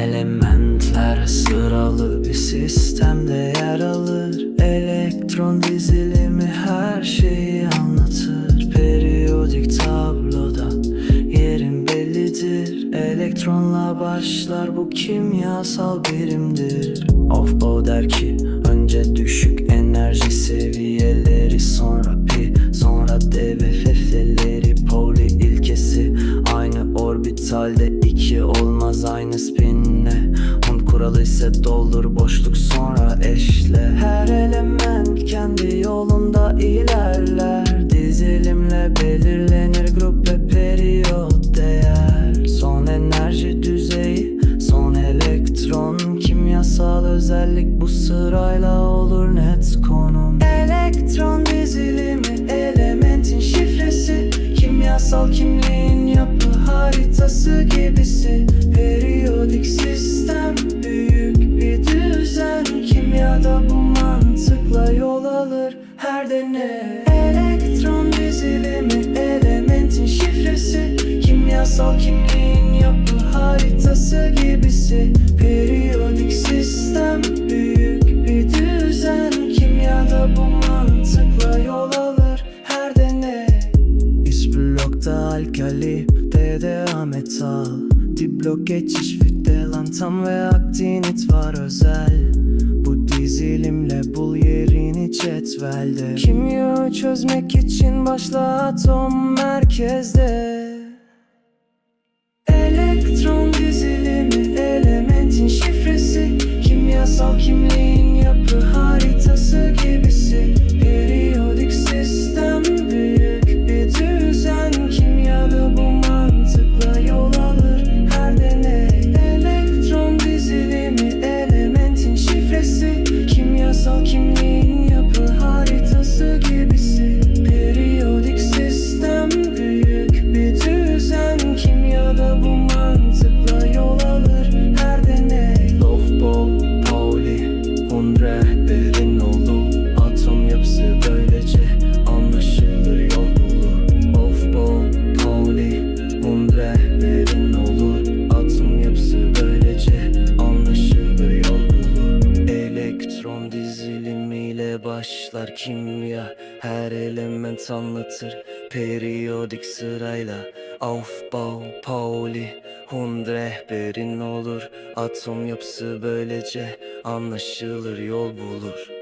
Elementler sıralı bir sistemde yer alır. Elektron dizilimi her şeyi anlatır. Periyodik tabloda yerin bellidir. Elektronla başlar bu kimyasal birimdir. Aufbau der ki önce düşük enerji seviyeleri Sonra pi sonra d ve f'leri Pauli ilkesi. Aynı orbitalde iki olmaz aynı spinle Kuralı ise doldur boşluk sonra eşle. Her element kendi yolunda ilerler. Dizilimle belirlenir grup ve periyot değer. Son enerji düzeyi son elektron. Kimyasal özellik bu sırayla olur net konum. Elektron dizilimi elementin şifresi. Kimyasal kimliğin yapı haritası gibisi. Periyodik alır her deney Elektron dizilimi elementin şifresi. Kimyasal kimliğin yapı haritası gibisi. Periyodik sistem büyük bir düzen. Kimyada bu mantıkla yol alır. Her deney İç blokta alkali, DDA metal Diblok geçiş fitelantam ve aktinit var özel. Bu dizilimle bul yerini cetvelde Kimya çözmek için başla atom merkezde. Elektron dizilimi elementin şifresi. Kimyasal kimliğin yapı haritası gibisi. Periyodik sistem büyük bir düzen. Kimyada bu mantıkla yol alır her deney. Elektron dizilimi elementin şifresi. Kimyasal kimliğin başlar kimya Her element anlatır. Periyodik sırayla Aufbau, Pauli, Hund rehberin olur. Atom yapısı böylece anlaşılır yol bulur